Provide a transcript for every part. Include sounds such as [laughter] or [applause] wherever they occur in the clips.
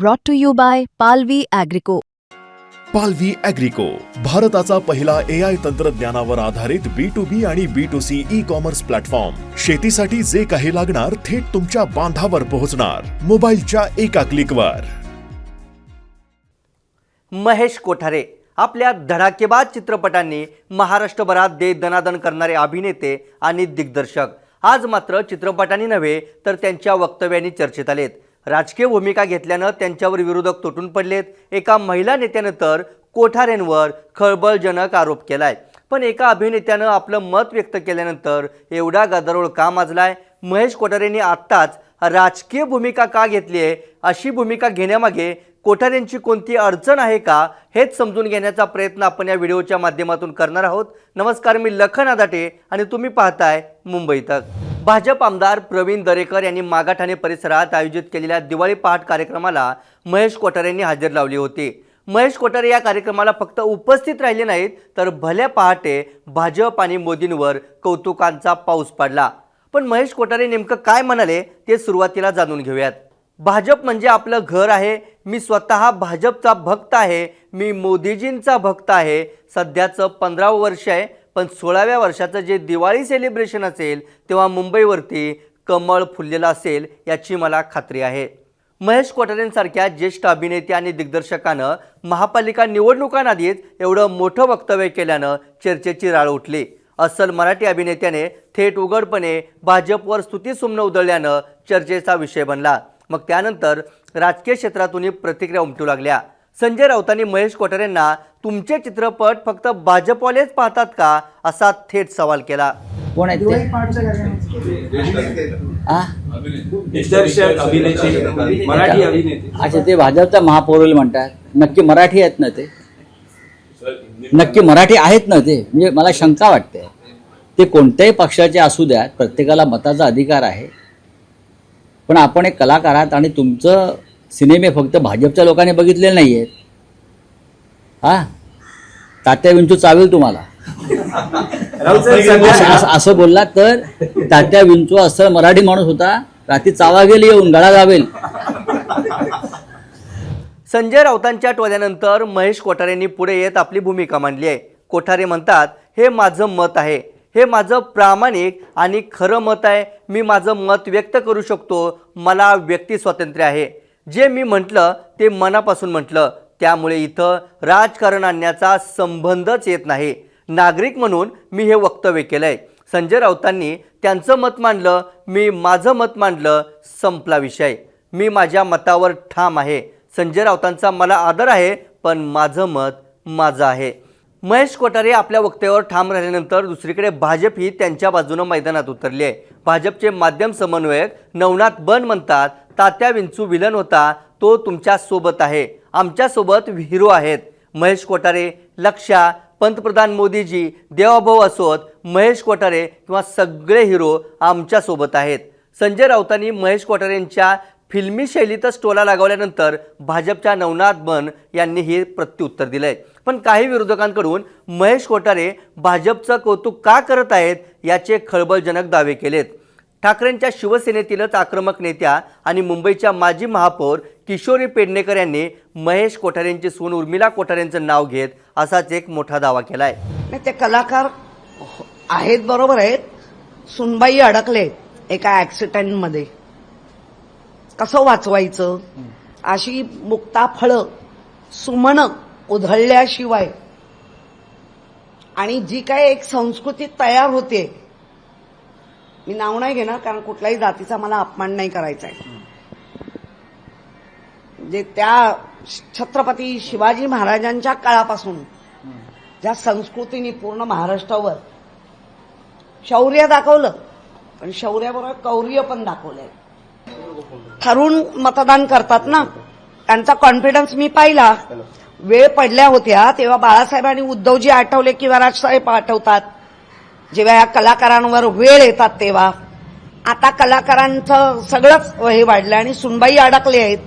brought to you by Palvi Agrico. पालवी अॅग्रिको भारताचा पहिला ए आय तंत्रज्ञानावर आधारित बी टू बी आणि B to C e commerce platform शेतीसाठी जे काही लागणार थेट तुमच्या बांधावर पोहोचणार. मोबाईलच्या एका क्लिकवर महेश कोठारे आपल्या धडाकेबाज चित्रपटांनी महाराष्ट्रभरात दे दनादन करणारे अभिनेते आणि दिग्दर्शक. आज मात्र चित्रपटांनी नव्हे तर त्यांच्या वक्तव्यांनी चर्चेत आलेत. राजकीय भूमिका घेतल्यानं त्यांच्यावर विरोधक तुटून पडलेत. एका महिला नेत्यानं तर कोठारेंवर खळबळजनक आरोप केलाय. पण एका अभिनेत्यानं आपलं मत व्यक्त केल्यानंतर एवढा गदारोळ का माजलाय? महेश कोठारेंनी आत्ताच राजकीय भूमिका का घेतली आहे? अशी भूमिका घेण्यामागे कोठारेंची कोणती अडचण आहे का? हेच समजून घेण्याचा प्रयत्न आपण या व्हिडिओच्या माध्यमातून करणार आहोत. नमस्कार मी लखन आदाटे आणि तुम्ही पाहताय मुंबई तक. भाजप आमदार प्रवीण दरेकर यांनी मागाठाणे परिसरात आयोजित केलेल्या दिवाळी पहाट कार्यक्रमाला महेश कोठारेंनी हजेरी लावली होती. महेश कोठारे या कार्यक्रमाला फक्त उपस्थित राहिले नाहीत तर भल्या पहाटे भाजप आणि मोदींवर कौतुकांचा पाऊस पडला. पण महेश कोठारे नेमकं काय म्हणाले ते सुरुवातीला जाणून घेऊयात. भाजप म्हणजे आपलं घर आहे मी स्वतः भाजपचा भक्त आहे मी मोदीजींचा भक्त आहे सध्याचं पंधरावं वर्ष आहे पण सोळाव्या वर्षाचं जे दिवाळी सेलिब्रेशन असेल तेव्हा मुंबईवरती कमळ फुललेलं असेल याची मला खात्री आहे. महेश कोठारेंसारख्या ज्येष्ठ अभिनेते आणि दिग्दर्शकानं महापालिका निवडणुकांआधीच एवढं मोठं वक्तव्य केल्यानं चर्चेची राळ उठली. अस्सल मराठी अभिनेत्याने थेट उघडपणे भाजपवर स्तुतीसुमनं उधळल्यानं चर्चेचा विषय बनला. मग त्यानंतर राजकीय क्षेत्रातूनही प्रतिक्रिया उमटू लागल्या. संजय राऊतांनी महेश कोठारेंना तुमचे चित्रपट फक्त भाजपवालेच पाहतात का? असा थेट सवाल केला. कोण आहेत ते? आ? दिग्दर्शक अभिनेते. मराठी अभिनेते. अच्छा ते भाजपचा महापौर म्हणतात. नक्की मराठी आहेत ना ते? नक्की मराठी आहेत ना ते? म्हणजे मला शंका वाटते. ते कोणत्याही पक्षाचे असू द्यात प्रत्येकाला मताचा अधिकार आहे. पण आपण एक कलाकार आहात आणि तुमचं सिनेमे फक्त भाजपच्या लोकांनी बघितलेले नाही आहेत हा? तात्या विंचू चावेल तुम्हाला. असं- बोललात तर तात्या विंचू असं मराठी माणूस होता रात्री चावा गेली येऊन गळा गावेल संजय राऊतांच्या टोल्यानंतर महेश कोठारेंनी पुढे येत आपली भूमिका मांडली आहे. कोठारे म्हणतात हे माझं मत आहे. हे माझं प्रामाणिक आणि खरं मत आहे. मी माझं मत व्यक्त करू शकतो. मला व्यक्ती स्वातंत्र्य आहे. जे मी म्हटलं ते मनापासून म्हटलं. त्यामुळे इथं राजकारण आणण्याचा संबंधच येत नाही. नागरिक म्हणून मी हे वक्तव्य केलं आहे संजय राऊतांनी त्यांचं मत मांडलं मी माझं मत मांडलं संपला विषय. मी माझ्या मतावर ठाम आहे. संजय राऊतांचा मला आदर आहे पण माझं मत माझं आहे. महेश कोठारे आपल्या वक्तव्यावर ठाम राहिल्यानंतर दुसरीकडे भाजप ही त्यांच्या बाजूनं मैदानात उतरली आहे. भाजपचे माध्यम समन्वयक नवनाथ बन म्हणतात तात्या विंचू विलन होता तो तुमच्यासोबत आहे. आमच्यासोबत हिरो आहेत. महेश कोठारे लक्षा पंतप्रधान मोदीजी देवाभाऊ असोत महेश कोठारे किंवा सगळे हिरो आमच्यासोबत आहेत. संजय राऊतांनी महेश कोठारेंच्या फिल्मी शैलीतच टोला लागवल्यानंतर भाजपच्या नवनाथ बन यांनी हे प्रत्युत्तर दिलंय. पण काही विरोधकांकडून महेश कोठारे भाजपचं कौतुक का करत आहेत याचे खळबळजनक दावे केलेत. ठाकरेंच्या शिवसेनेतीलच आक्रमक नेत्या आणि मुंबईच्या माजी महापौर किशोरी पेडणेकर यांनी महेश कोठारेंची सून उर्मिला कोठारेंचं नाव घेत असाच एक मोठा दावा केलाय. ते कलाकार आहेत बरोबर आहेत. सुनबाई अडकले एका ऍक्सिडेंटमध्ये कसं वाचवायचं? अशी मुक्ता फळं सुमन उधळल्याशिवाय. आणि जी काय एक संस्कृती तयार होते मी नाव नाही घेणार कारण कुठल्याही जातीचा मला अपमान नाही करायचा आहे. म्हणजे त्या छत्रपती शिवाजी महाराजांच्या काळापासून ज्या संस्कृतीने पूर्ण महाराष्ट्रावर शौर्य दाखवलं पण शौर्याबरोबर कौर्य पण दाखवलंय. ठरून मतदान करतात ना त्यांचा कॉन्फिडन्स मी पाहिला. वेळ पडल्या होत्या तेव्हा बाळासाहेब आणि उद्धवजी आठवले किंवा राजसाहेब आठवतात जेव्हा या कलाकारांवर वेळ येतात तेव्हा आता कलाकारांचं सगळंच हे वाढलं आणि सुनबाई अडकले आहेत.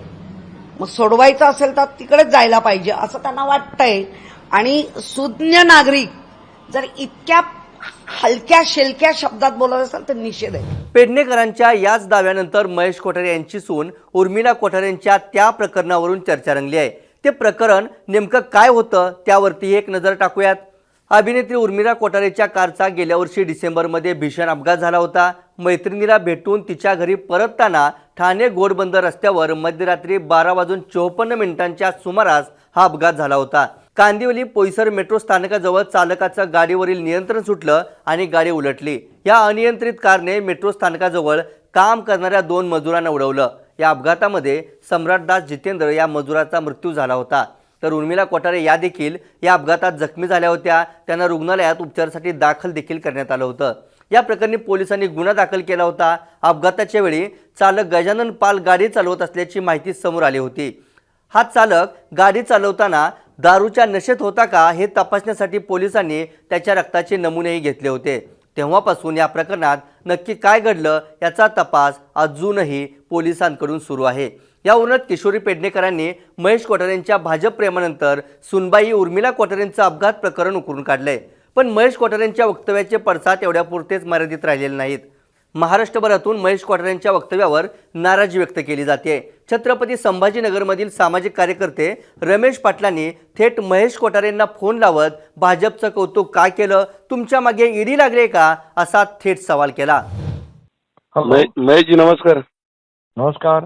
मग सोडवायचं असेल तर तिकडेच जायला पाहिजे असं त्यांना वाटतंय. आणि सुज्ञ नागरिक जर इतक्या हलक्या शेलक्या शब्दात बोलत असाल तर निषेध आहे. पेडणेकरांच्या याच दाव्यानंतर महेश कोठारे यांची सून उर्मिला कोठारेंच्या त्या प्रकरणावरून चर्चा रंगली आहे. ते प्रकरण नेमकं काय होतं त्यावरती एक नजर टाकूयात. अभिनेत्री उर्मिला कोठारेच्या कारचा गेल्या वर्षी डिसेंबरमध्ये भीषण अपघात झाला होता. मैत्रिणीला भेटून तिच्या घरी परतताना ठाणे गोडबंदर रस्त्यावर मध्यरात्री बारा वाजून चोपन्न मिनिटांच्या सुमारास हा अपघात झाला होता. कांदिवली पोईसर मेट्रो स्थानकाजवळ चालकाचं गाडीवरील नियंत्रण सुटलं आणि गाडी उलटली. या अनियंत्रित कारने मेट्रो स्थानकाजवळ काम करणाऱ्या दोन मजुरांना उडवलं. या अपघातामध्ये सम्राटदास जितेंद्र या मजुराचा मृत्यू झाला होता. तर उर्मिला कोठारे या देखील या अपघातात जखमी झाल्या होत्या. त्यांना रुग्णालयात उपचारासाठी दाखल देखील करण्यात आलं होतं. या प्रकरणी पोलिसांनी गुन्हा दाखल केला होता. अपघाताच्या वेळी चालक गजानन पाल गाडी चालवत असल्याची माहिती समोर आली होती. हा चालक गाडी चालवताना दारूच्या नशेत होता का हे तपासण्यासाठी पोलिसांनी त्याच्या रक्ताचे नमुनेही घेतले होते. तेव्हापासून या प्रकरणात नक्की काय घडलं याचा तपास अजूनही पोलिसांकडून सुरू आहे. या उन्हात किशोरी पेडणेकरांनी महेश कोठारेंच्या भाजप प्रेमानंतर सुनबाई उर्मिला कोठारेंचं अपघात प्रकरण उकरून काढलंय. पण महेश कोठारेंच्या वक्तव्याचे पडसाद एवढ्यापुरतेच मर्यादित राहिलेले नाहीत. महाराष्ट्रभरातून महेश कोठारेंच्या वक्तव्यावर नाराजी व्यक्त केली जाते छत्रपती संभाजीनगरमधील सामाजिक कार्यकर्ते रमेश पाटलांनी थेट महेश कोठारेंना फोन लावत भाजपचं कौतुक काय केलं? तुमच्या मागे ईडी लागले का? असा थेट सवाल केला. महे- महेशजी नमस्कार. नमस्कार.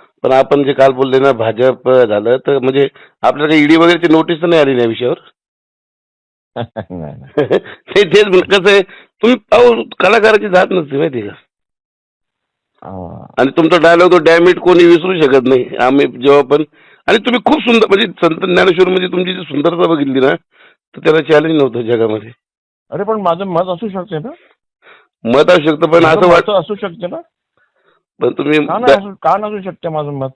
पण आपण जे काल बोलले ना भाजप झालं तर म्हणजे आपल्याला ईडी वगैरेची नोटीस तर नाही आली ना या विषयावर? [laughs] नाही, नाही. [laughs] ते तेच म्हण- कसं आहे तुम्ही अहो कलाकाराची जात नसते माहिती का? हा. आणि तुमचा डायलॉग तो डॅमिट कोणी विसरू शकत नाही. आम्ही जेव्हा पण आणि तुम्ही खूप सुंदर म्हणजे संत ज्ञानेश्वर मध्ये तुमची जी सुंदरता बघितली ना तर त्याला चॅलेंज नव्हतं जगामध्ये. अरे पण माझं मत असू शकते ना? मत असू शकतं पण माझं असं मत वाटतं असू शकते ना? पण तुम्ही का नाही असू का नसू शकते माझं मत?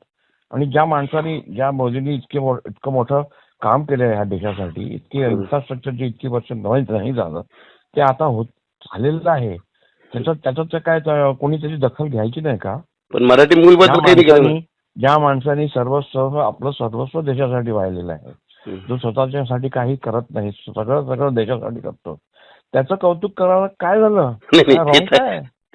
आणि ज्या माणसाने ज्या मोदींनी इतके मो- इतकं मोठं काम केलं ह्या देशासाठी इतकी इन्फ्रास्ट्रक्चरची इतकी वर्ष नाही नाही झालं ते आता होत झालेलं आहे. त्याच्यात त्याच्यात तर काय तर कोणी त्याची दखल घ्यायची नाही का? पण मराठी मूवी ज्या बद्दल काही नाही. केलं माणसाने ज्या माणसाने सर्वस्व आपलं सर्वस्व देशासाठी वाहिलेलं आहे. हम्म. जो स्वतःच्यासाठी काही करत नाही सगळं सगळं देशासाठी करतो. त्याचं कौतुक करायला काय झालं? नाही, काय नाही, wrong ते तर- काय?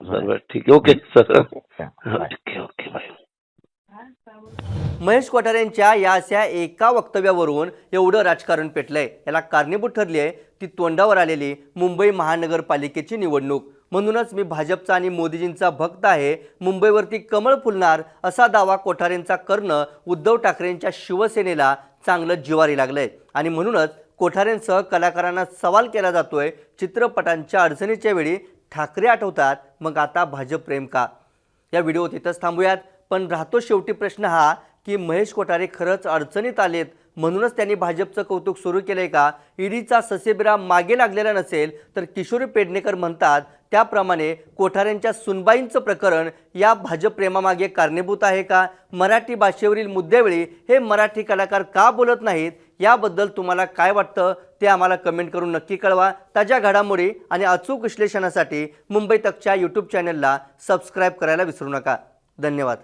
ठीक आहे. Okay sir. Bye. Okay okay bye. Mahesh कोठारेंच्या या अशा एका वक्तव्यावरून एवढं राजकारण पेटलंय. याला कारणीभूत ठरली आहे ती तोंडावर आलेली मुंबई महानगरपालिकेची निवडणूक. म्हणूनच मी भाजपचा आणि मोदीजींचा भक्त आहे. मुंबईवरती कमळ फुलणार असा दावा कोठारेंचा करणं उद्धव ठाकरेंच्या शिवसेनेला चांगलं जिवारी लागलंय. आणि म्हणूनच कोठारेंसह कलाकारांना सवाल केला जातोय चित्रपटांच्या अडचणीच्या वेळी ठाकरे आठवतात मग आता भाजप प्रेम का? या व्हिडिओत इथंच थांबूयात. पण राहतो शेवटी प्रश्न हा की महेश कोठारे खरंच अडचणीत आलेत म्हणूनच त्यांनी भाजपचं कौतुक सुरू केलंय का? ईडीचा ससेबिरा मागे लागलेला नसेल तर किशोरी पेडणेकर म्हणतात त्याप्रमाणे कोठाऱ्यांच्या सुनबाईंचं प्रकरण या भाजप प्रेमामागे कारणीभूत आहे का? मराठी भाषेवरील मुद्द्यावेळी हे मराठी कलाकार का बोलत नाहीत? याबद्दल तुम्हाला काय वाटतं ते आम्हाला कमेंट करून नक्की कळवा. ताज्या घडामोडी आणि अचूक विश्लेषणासाठी मुंबई तकच्या यूट्यूब चॅनलला सबस्क्राईब करायला विसरू नका. धन्यवाद.